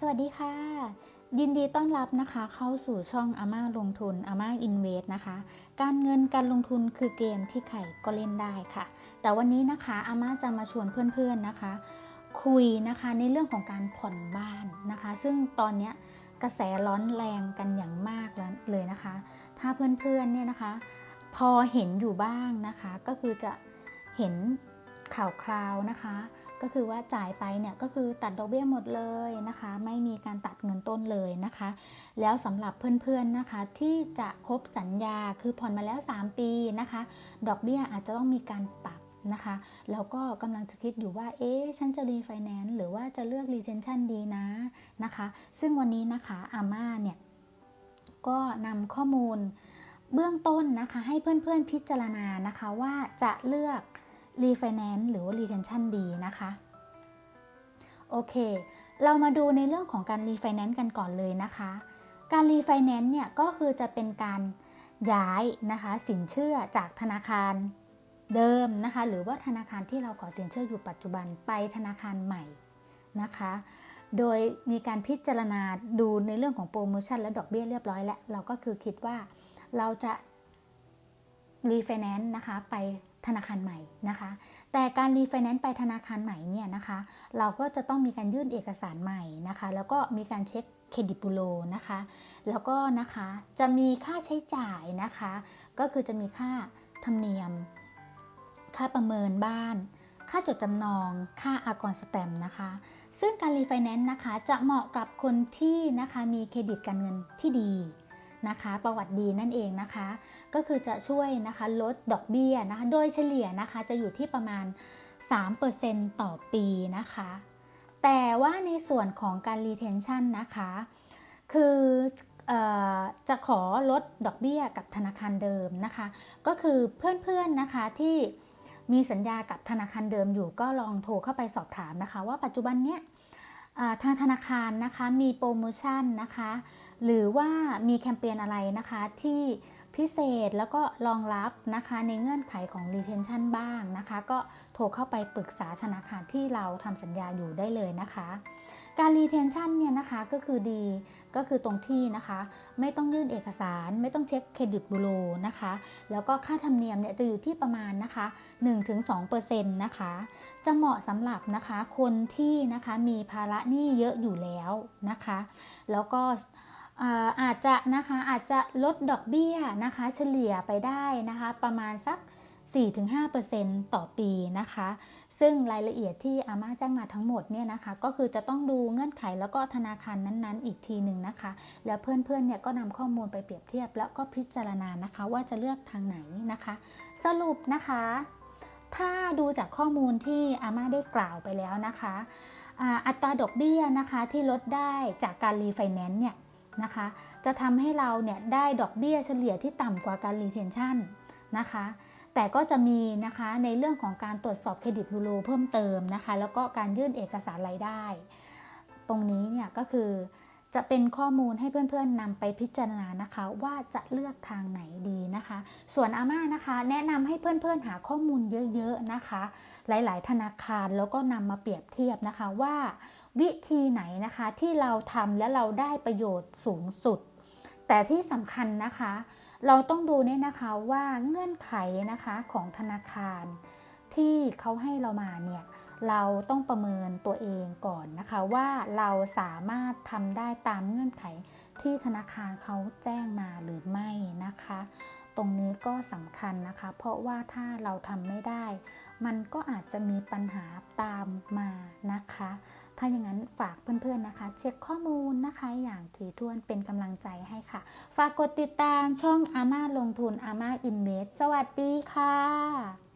สวัสดีค่ะ ยินดีต้อนรับนะคะ เข้าสู่ช่องอาม่าลงทุนอาม่าอินเวสนะคะ การเงินการลงทุนคือเกมที่ใครก็เล่นได้ค่ะ แต่วันนี้นะคะอาม่าจะมาชวนเพื่อนๆนะคะ คุยนะคะในเรื่องของการผ่อนบ้านนะคะ ซึ่งตอนเนี้ยกระแสร้อนแรงกันอย่างมากเลยนะคะ ถ้าเพื่อนๆเนี่ยนะคะ พอเห็นอยู่บ้างนะคะ ก็คือจะเห็น ข่าวคราวนะคะ ก็คือว่าจ่ายไปเนี่ยก็คือตัดดอกเบี้ยหมดเลยนะคะ ไม่มีการตัดเงินต้นเลยนะคะ แล้วสำหรับเพื่อนๆนะคะ ที่จะครบสัญญาคือผ่อนมาแล้ว 3 ปีนะคะ ดอกเบี้ยอาจจะต้องมีการปรับนะคะแล้วก็กำลังจะคิดอยู่ว่า เอ๊ะ ฉันจะรีไฟแนนซ์หรือว่าจะเลือกรีเทนชันดีนะนะคะ ซึ่งวันนี้นะคะอาม่าเนี่ย ก็นำข้อมูลเบื้องต้นนะคะ ให้เพื่อนๆพิจารณานะคะว่าจะเลือก รีไฟแนนซ์หรือว่ารีเทนชั่นดีนะคะ โอเค เรามาดูในเรื่องของการรีไฟแนนซ์กันก่อนเลยนะคะ การรีไฟแนนซ์เนี่ยก็คือจะเป็นการย้ายนะคะสินเชื่อจากธนาคารเดิมนะคะ หรือว่าธนาคารที่เราขอสินเชื่ออยู่ปัจจุบันไปธนาคารใหม่นะคะ โดยมีการพิจารณาดูในเรื่องของโปรโมชั่นและดอกเบี้ยเรียบร้อยแล้ว เราก็คือคิดว่าเราจะรีไฟแนนซ์นะคะไป ธนาคารใหม่นะคะ แต่การรีไฟแนนซ์ไปธนาคารใหม่เนี่ยนะคะ เราก็จะต้องมีการยื่นเอกสารใหม่นะคะ แล้วก็มีการเช็คเครดิตบูโรนะคะ แล้วก็นะคะจะมีค่าใช้จ่ายนะคะ ก็คือจะมีค่าธรรมเนียม ค่าประเมินบ้าน ค่าจดจำนอง ค่าอากรสแตมนะคะ ซึ่งการรีไฟแนนซ์นะคะจะเหมาะกับคนที่นะคะมีเครดิตการเงินที่ดี นะคะ ประวัติดีนั่นเองนะคะ ก็คือจะช่วยนะคะลดดอกเบี้ยนะคะโดยเฉลี่ยนะคะจะอยู่ที่ประมาณ 3%ต่อปีนะคะ แต่ว่าในส่วนของการ retention นะคะ คือจะขอลดดอกเบี้ยกับธนาคารเดิมนะคะ ก็คือเพื่อนๆนะคะที่มีสัญญากับธนาคารเดิมอยู่ก็ลองโทรเข้าไปสอบถามนะคะ ว่าปัจจุบันเนี้ย ทางธนาคารนะคะมีโปรโมชั่นนะคะ หรือว่ามีแคมเปญอะไรนะคะที่พิเศษแล้วก็รองรับนะคะในเงื่อนไขของ retention บ้างนะคะ ก็โทรเข้าไปปรึกษาธนาคารที่เราทำสัญญาอยู่ได้เลยนะคะ การ retention เนี่ยนะคะก็คือดีก็คือตรงที่นะคะ ไม่ต้องยื่นเอกสาร ไม่ต้องเช็คเครดิตบูโรนะคะ แล้วก็ค่าธรรมเนียมเนี่ยจะอยู่ที่ประมาณนะคะ 1-2%นะคะ จะเหมาะสำหรับนะคะคนที่นะคะมีภาระหนี้เยอะอยู่แล้วนะคะ แล้วก็อาจจะนะคะอาจจะลดดอกเบี้ยนะคะ เฉลี่ยไปได้นะคะ ประมาณสัก 4-5%ต่อปีนะคะ ซึ่งรายละเอียดที่อาม่าแจ้งมาทั้งหมดเนี่ยนะคะ ก็คือจะต้องดูเงื่อนไขแล้วก็ธนาคารนั้นๆ อีกทีหนึ่งนะคะ แล้วเพื่อนๆเนี่ยก็นำข้อมูลไปเปรียบเทียบ แล้วก็พิจารณานะคะ ว่าจะเลือกทางไหนนะคะ สรุปนะคะ ถ้าดูจากข้อมูลที่อาม่าได้กล่าวไปแล้วนะคะอัตราดอกเบี้ยนะคะที่ลดได้จากการรีไฟแนนซ์เนี่ยนะคะ จะทำให้เราเนี่ยได้ดอกเบี้ยเฉลี่ยที่ต่ำกว่าการรีเทนชั่น นะคะ แต่ก็จะมีนะคะในเรื่องของการตรวจสอบเครดิตบูโรเพิ่มเติมนะคะ แล้วก็การยื่นเอกสารรายได้ ตรงนี้เนี่ยก็คือจะเป็นข้อมูลให้เพื่อนๆนำไปพิจารณานะคะ ว่าจะเลือกทางไหนดีนะคะ ส่วนอาม่านะคะ แนะนำให้เพื่อนๆหาข้อมูลเยอะๆนะคะ หลายๆ ธนาคารแล้วก็นำมาเปรียบเทียบนะคะว่า วิธีไหนนะคะที่เราทำและเราได้ประโยชน์สูงสุด แต่ที่สำคัญนะคะ เราต้องดูเนี่ยนะคะว่าเงื่อนไขนะคะของธนาคาร ที่เขาให้เรามาเนี่ยเราต้องประเมินตัวเองก่อนนะคะ ว่าเราสามารถทำได้ตามเงื่อนไขที่ธนาคารเขาแจ้งมาหรือไม่นะคะ ตรงนี้ก็สำคัญนะคะ เพราะว่าถ้าเราทำไม่ได้ มันก็อาจจะมีปัญหาตามมานะคะ ถ้าอย่างนั้นฝากเพื่อนๆนะคะ เช็คข้อมูลนะคะอย่างถี่ถ้วนเป็นกำลังใจให้ค่ะ ฝากกดติดตามช่องอาม่าลงทุนอาม่าอินเวสสวัสดีค่ะ